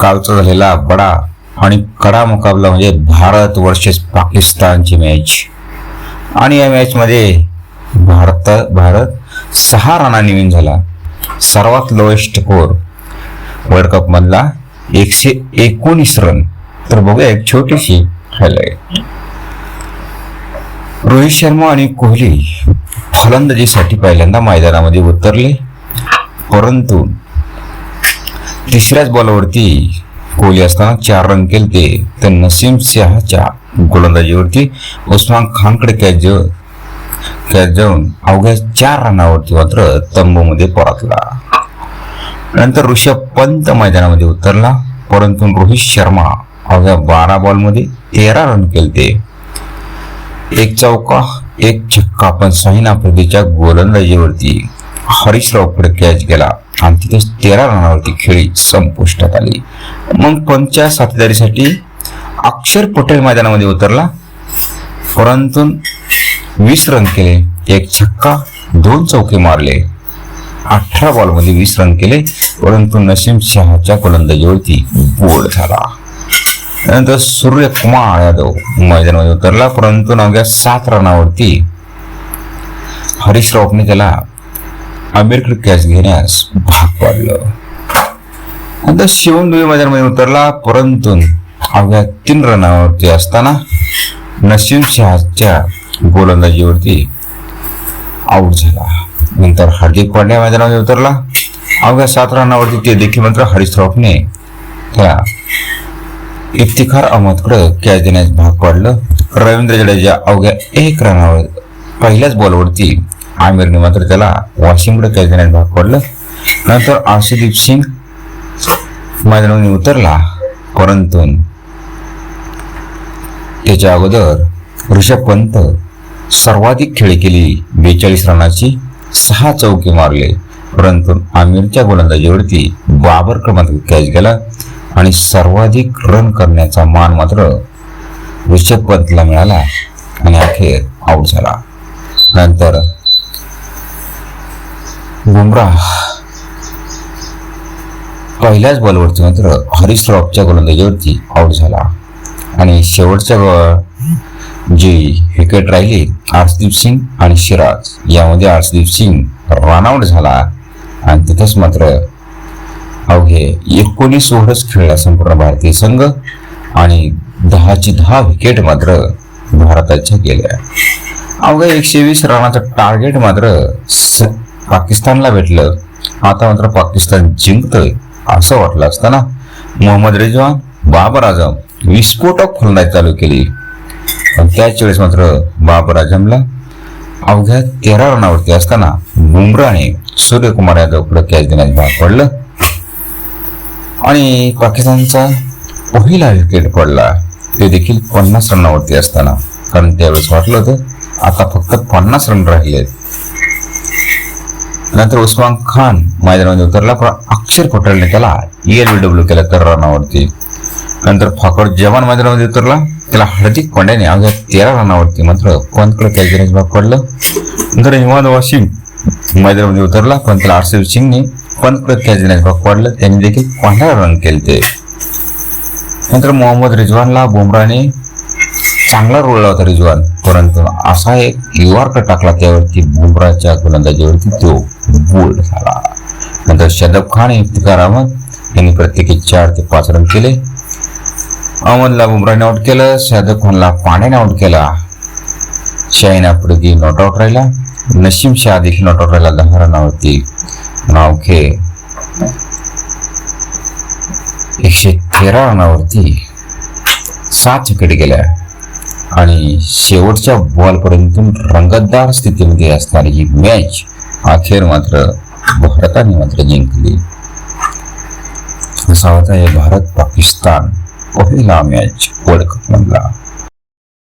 कालचा झालेला बडा आणि कडा मुकाबला म्हणजे भारत वर्सेस पाकिस्तानची मॅच आणि या मॅचमध्ये भारत भारत सहा रनांनी विन झाला. सर्वात लोएस्ट स्कोर वर्ल्ड कपमधला एकशे एकोणीस रन तर बघूया एक छोटीशी हायलाईट रोहित शर्मा आणि कोहली फलंदाजीसाठी पहिल्यांदा मैदानामध्ये उतरले. परंतु तिसऱ्याच बॉलवरती कोहली असताना चार रन केले तर नसीम शहाच्या गोलंदाजीवरती उस्मान खानकडे कॅच कॅच जाऊन अवघ्या चार रनावरती मात्र तंबूमध्ये परतला. नंतर ऋषभ पंत मैदानामध्ये उतरला. परंतु रोहित शर्मा अवघ्या बारा बॉलमध्ये तेरा रन केलते. एक चौका एक छक्का पण साईन आफ्रिकेच्या गोलंदाजीवरती हरीशरावकडे कॅच गेला. आणि तिथे तेरा रनावरती खेळी संपुष्टात आली. मग पंचा साथीदारीसाठी अक्षर पटेल मैदानामध्ये उतरला. परंतु वीस रन केले. एक छक्का दोन चौके मारले. अठरा बॉलमध्ये वीस रन केले. परंतु नसीम शहाच्या गोलंदाजीवरती बोर्ड झाला. त्यानंतर सूर्यकुमार यादव मैदानामध्ये उतरला. परंतु नवग्या सात रनावरती हरीश राऊतने त्याला आंबेडकर कॅच घेण्यास भाग पाडलं. नंतर शिवम दुबे मैदानामध्ये उतरला परंतु अवघ्या तीन रनावरती असताना नसीम शहाच्या गोलंदाजीवरती आऊट झाला. नंतर हार्दिक पांड्या मैदानामध्ये उतरला. अवघ्या सात रनावरती ते देखील मात्र हरीश त्या इफ्तिखार अहमदकडे कॅच देण्यास भाग पाडलं. रवींद्र जडेजा अवघ्या एक रनावर पहिल्याच बॉलवरती आमिरने मात्र त्याला वॉशिंगकडे कॅच भाग पडलं. नंतर आर्षदीप सिंग मैदानामध्ये उतरला. परंतु त्याच्या अगोदर ऋषभ पंत सर्वाधिक खेळी केली. बेचाळीस रनाची सहा चौके मारले. परंतु आमिरच्या गोलंदाजीवरती बाबर क्रमांक कॅच गेला. आणि सर्वाधिक रन करण्याचा मान मात्र ऋषभ पंतला मिळाला. आणि अखेर आऊट झाला. नंतर बुमराह. पहिल्याच बॉलवरती मात्र हरीश रॉफच्या गोलंदाजीवरती आऊट झाला. आणि शेवटच्या ब- जी विकेट राहिली अर्शदीप सिंग आणि शिराज. यामध्ये आर्षदीप सिंग रनआउट झाला. आणि तिथेच मात्र अवघे एकोणीस ओव्हरच खेळला संपूर्ण भारतीय संघ. आणि दहाची दहा विकेट मात्र भारताच्या गेल्या. अवघ्या एकशे वीस रनाचं टार्गेट मात्र स- पाकिस्तानला भेटलं. आता मात्र पाकिस्तान जिंकतोय असं वाटलं असताना मोहम्मद रिजवान बाबर आझम विस्फोटक फलंदाजी चालू केली. पण त्याच वेळेस मात्र बाबर आझमला अवघ्या तेरा रनावरती असताना बुमराने सूर्यकुमार यादवकडे कॅच देण्यास भाग पडलं. आणि पाकिस्तानचा पहिला विकेट पडला. ते देखील पन्नास रनावरती असताना. कारण त्यावेळेस वाटलं होतं आता फक्त पन्नास रन राहिलेत नंतर उस्मान खान मैदानामध्ये उतरला पण अक्षर पटेलने त्याला डब्ल्यू केला तर रनावरती. नंतर फाकड जवान मैदानामध्ये उतरला. त्याला हार्दिक पांड्याने अवघ्या तेरा रनावरती मात्र पंतकडे कॅच भाग पडलं. नंतर हिमाद वाशिम मैदानामध्ये उतरला पण त्याला आरसीब सिंगने पंतकडे कॅच भाग पडलं. त्यांनी देखील पंधरा रन केले नंतर मोहम्मद रिजवानला बुमराने चांगला रोडला होता रिजवान. परंतु असा एक युवार्क टाकला त्यावरती बुमराच्या गोलंदाजीवरती तो. बोल्ड झाला नंतर शदब खान इफ्तिकार अहमद यांनी प्रत्येकी चार ते पाच रन केले. अहमदला बुमराने आउट केलं. शदब खानला पाण्याने आउट केला. शाहीन आफ्रिदी नॉट आउट राहिला. नशीम शाह देखील नॉट आउट राहिला. दहा रनावरती. नावखे एकशे तेरा रनावरती सात विकेट गेल्या. आणि शेवटच्या बॉलपर्यंत रंगतदार स्थितीमध्ये असणारी ही मॅच अखेर मात्र भारताने मात्र जिंकली. असा होता हे भारत पाकिस्तान पहिला मॅच वर्ल्ड कप मधला